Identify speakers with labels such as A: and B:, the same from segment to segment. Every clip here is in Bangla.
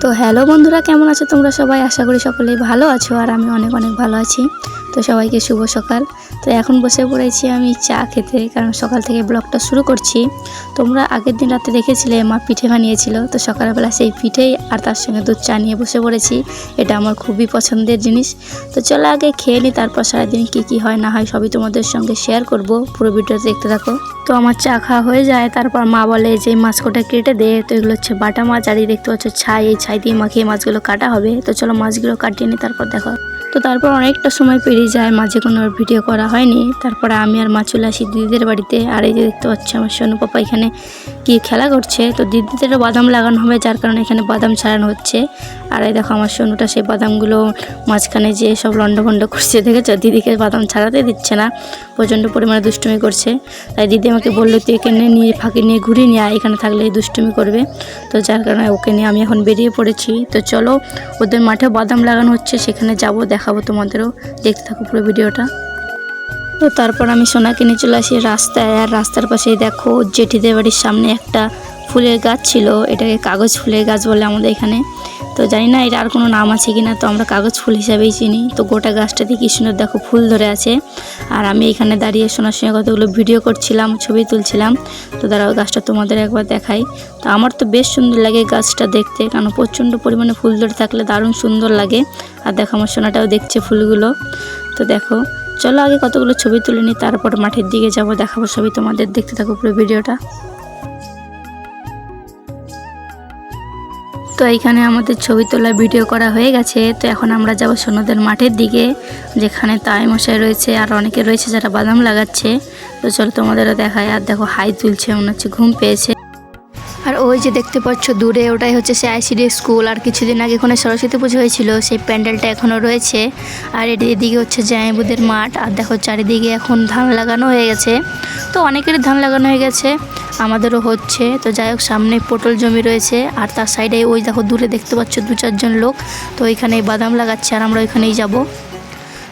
A: তো হ্যালো বন্ধুরা, কেমন আছো তোমরা সবাই? আশা করি সকলেই ভালো আছো আর আমি অনেক অনেক ভালো আছি। তো সবাইকে শুভ সকাল। তো এখন বসে পড়েছি আমি চা খেতে, কারণ সকাল থেকে ব্লগটা শুরু করছি। তোমরা আগের দিন রাতে দেখেছিলে মা পিঠে বানিয়েছিল, তো সকালবেলা সেই পিঠেই আর তার সঙ্গে দুধ চা নিয়ে বসে পড়েছি। এটা আমার খুবই পছন্দের জিনিস। তো চলো আগে খেয়ে নিই তারপর সারাদিন কী কী হয় না হয় সবই তোমাদের সঙ্গে শেয়ার করব। পুরো ভিডিওটা দেখতে থাকো। তো আমার চা খাওয়া হয়ে যায়, তারপর মা বলে যে এই মাছ কোটা দে, তো এগুলো হচ্ছে বাটা মাছ, আর দেখতে পাচ্ছ ছাই, এই ছাই দিয়ে মাখিয়ে মাছগুলো কাটা হবে। তো চলো মাছগুলো কাটিয়ে নিই তারপর দেখো। তো তারপর অনেকটা সময় পেরিয়ে যায় মাঝে কোনো ভিডিও করা হয়নি। তারপরে আমি আর মা চলে আসি দিদিদের বাড়িতে। আর এই যে দেখতে পাচ্ছি আমার সোনু পাপা এখানে কি খেলা করছে। তো দিদিদেরও বাদাম লাগানো হবে যার কারণে এখানে বাদাম ছাড়ানো হচ্ছে। আর এই দেখো আমার সোনুটা সেই বাদামগুলো মাঝখানে যে সব লন্ডভন্ড করছে দেখেছ? দিদিকে বাদাম ছাড়াতে দিচ্ছে না প্রচণ্ড পরিমাণে দুষ্টুমি করছে। তাই দিদি আমাকে বলল তুই এখানে নিয়ে ফাঁকি নিয়ে ঘুরে নিয়ে আয়, এখানে থাকলে দুষ্টুমি করবে। তো যার কারণে ওকে নিয়ে আমি এখন বেরিয়ে পড়েছি। তো চলো ওদের মাঠে বাদাম লাগানো হচ্ছে সেখানে যাব দেখাবো তোমাদেরও। দেখতে থাকো পুরো ভিডিওটা। তো তারপর আমি সোনাকে নিয়ে চলে আসি রাস্তায়। আর রাস্তার পাশেই দেখো জেঠিদের বাড়ির সামনে একটা ফুলের গাছ ছিল। এটাকে কাগজ ফুলের গাছ বলে আমাদের এখানে। তো জানি না এটা আর কোনো নাম আছে কিনা, তো আমরা কাগজ ফুল হিসাবেই চিনি। তো গোটা গাছটাতে কি সুন্দর দেখো, ফুল ধরে আছে। আর আমি এখানে দাঁড়িয়ে সোনার সঙ্গে কতগুলো ভিডিও করছিলাম, ছবি তুলছিলাম। তো দাঁড়াও গাছটা তোমাদের একবার দেখাই। তো আমার তো বেশ সুন্দর লাগে গাছটা দেখতে, কারণ প্রচণ্ড পরিমাণে ফুল ধরে থাকলে দারুণ সুন্দর লাগে। আর দেখো, আমার সোনাটাও দেখছে ফুলগুলো। তো দেখো, চলো আগে কতগুলো ছবি তুলে নিই, তারপর মাঠের দিকে যাব, দেখাবো ছবি তোমাদের, দেখতে থাকো পুরো ভিডিওটা তো এইখানে আমাদের ছবি তোলা ভিডিও করা হয়ে গেছে। তো এখন আমরা যাব সোনাদের মাঠের দিকে, যেখানে তাই মশাই রয়েছে আর অনেকে রয়েছে যারা বাদাম লাগাচ্ছে। তো চলো তোমাদেরও দেখায় আর দেখো, হাই তুলছে, মনে হচ্ছে ঘুম পেয়েছে। আর ওই যে দেখতে পাচ্ছ দূরে, ওটাই হচ্ছে সে আইসিডি স্কুল। আর কিছুদিন আগে ওখানে সরস্বতী পুজো হয়েছিল, সেই প্যান্ডেলটা এখনও রয়েছে। আর এটি এদিকে হচ্ছে জায়াবুদের মাঠ। আর দেখো, চারিদিকে এখন ধান লাগানো হয়ে গেছে। তো অনেকেরই ধান লাগানো হয়ে গেছে, আমাদেরও হচ্ছে। তো যাই হোক, সামনে পটল জমি রয়েছে, আর তার সাইডে ওই দেখো দূরে দেখতে পাচ্ছ দু চারজন লোক। তো ওইখানে বাদাম লাগাচ্ছে আর আমরা ওইখানেই যাব।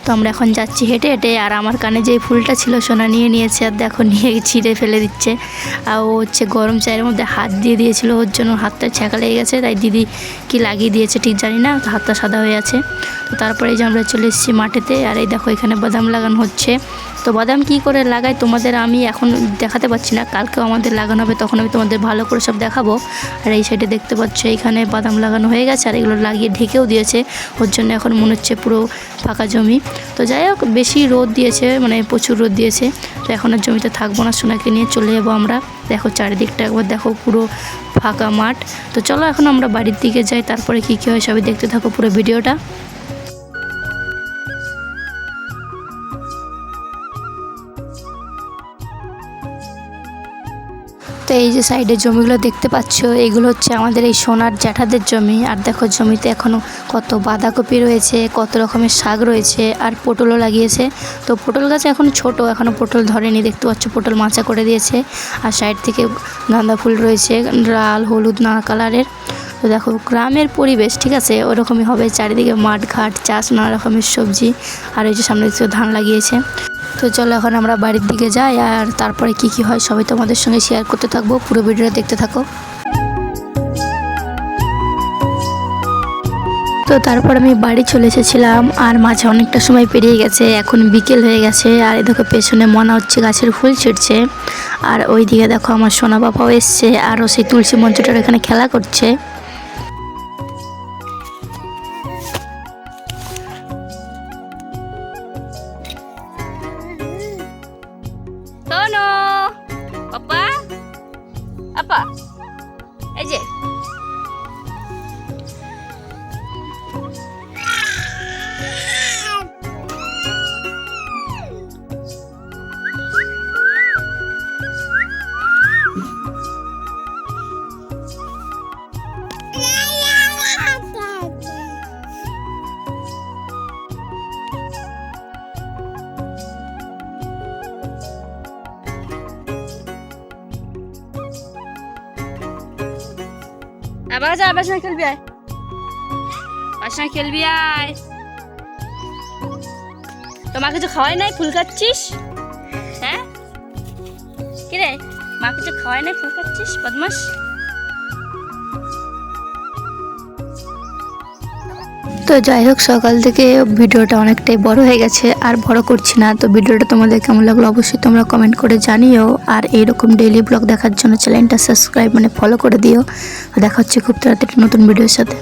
A: তো আমরা এখন যাচ্ছি হেঁটে হেঁটে, আর আমার কানে যে ফুলটা ছিল সোনা নিয়ে নিয়েছে আর দেখো নিয়ে ছিঁড়ে ফেলে দিচ্ছে। আর ও হচ্ছে গরম চায়ের মধ্যে হাত দিয়ে দিয়েছিল, ওর জন্য হাতটা ছ্যাঁকা লেগে গেছে, তাই দিদি কি লাগিয়ে দিয়েছে ঠিক জানি না, তো হাতটা সাদা হয়ে আছে। তো তারপরে যে আমরা চলে এসেছি মাঠেতে, আর এই দেখো এখানে বাদাম লাগানো হচ্ছে। তো বাদাম কি করে লাগাই তোমাদের আমি এখন দেখাতে পাচ্ছি না। কালকেও আমাদের লাগানো হবে, তখন আমি তোমাদের ভালো করে সব দেখাবো। আর এই সাইডে দেখতে পাচ্ছ, এখানে বাদাম লাগানো হয়ে গেছে, আর এগুলো লাগিয়ে ঢেকেও দিয়েছে। ওর জন্য এখন মনে হচ্ছে পুরো ফাঁকা জমি। তো যাই হোক, বেশি রোদ দিয়েছে মানে প্রচুর রোদ দিয়েছে। তো এখন আর জমিতে থাকব না, সোনাকে নিয়ে চলে যাব আমরা। দেখো চারিদিকটা একবার দেখো, পুরো ফাঁকা মাঠ। তো চলো এখন আমরা বাড়ির দিকে যাই, তারপরে কী কী হয় সবই দেখতে থাকো পুরো ভিডিওটা। তো এই যে সাইডে জমিগুলো দেখতে পাচ্ছ, এগুলো হচ্ছে আমাদের এই সোনার জ্যাঠাদের জমি। আর দেখো জমিতে এখনও কত বাঁধাকপি রয়েছে, কত রকমের শাক রয়েছে আর পটলও লাগিয়েছে। তো পটল গাছ এখন ছোট এখনও পটল ধরেনি। দেখতে পাচ্ছ পটল মাচা করে দিয়েছে। আর সাইড থেকে গাঁদা ফুল রয়েছে, লাল, হলুদ, নানা কালারের তো দেখো গ্রামের পরিবেশ, ঠিক আছে? ওরকমই হবে। চারিদিকে মাঠ ঘাট চাষ, নানা রকমের সবজি। আর ওই যে সামনে ধান লাগিয়েছে। তো চলো এখন আমরা বাড়ির দিকে যাই আর তারপরে কি কি হয় সবাই তোমাদের সঙ্গে শেয়ার করতে থাকব, পুরো ভিডিওটা দেখতে থাকো। তো তারপর আমি বাড়ি চলে এসেছিলাম আর মাঝে অনেকটা সময় পেরিয়ে গেছে, এখন বিকেল হয়ে গেছে আর এই দেখো পেছনে মনে হচ্ছে গাছের ফুল ছিঁড়ছে আর ওই দিকে দেখো আমার সোনা বাবাও এসছে আরও সেই তুলসী মঞ্চটার এখানে খেলা করছে।
B: আবার যা আবার সঙ্গে খেলবি, আয়। আবার সঙ্গে খেলবি, আয়। তোমার কিছু খাওয়াই নাই? ফুল খাচ্ছিস? হ্যাঁ? কিরে মা কিছু খাওয়াই নাই? ফুল খাচ্ছিস? বদমাস?
A: তো যাই হোক, সকাল থেকে ভিডিওটা অনেকটাই বড় হয়ে গেছে, আর বড় করছি না। তো ভিডিওটা তোমাদের কেমন লাগল অবশ্যই তোমরা কমেন্ট করে জানিও। আর এইরকম ডেইলি ব্লগ দেখার জন্য চ্যানেলটা সাবস্ক্রাইব মানে ফলো করে দিও। দেখা হচ্ছে খুব তাড়াতাড়ি নতুন ভিডিওর সাথে।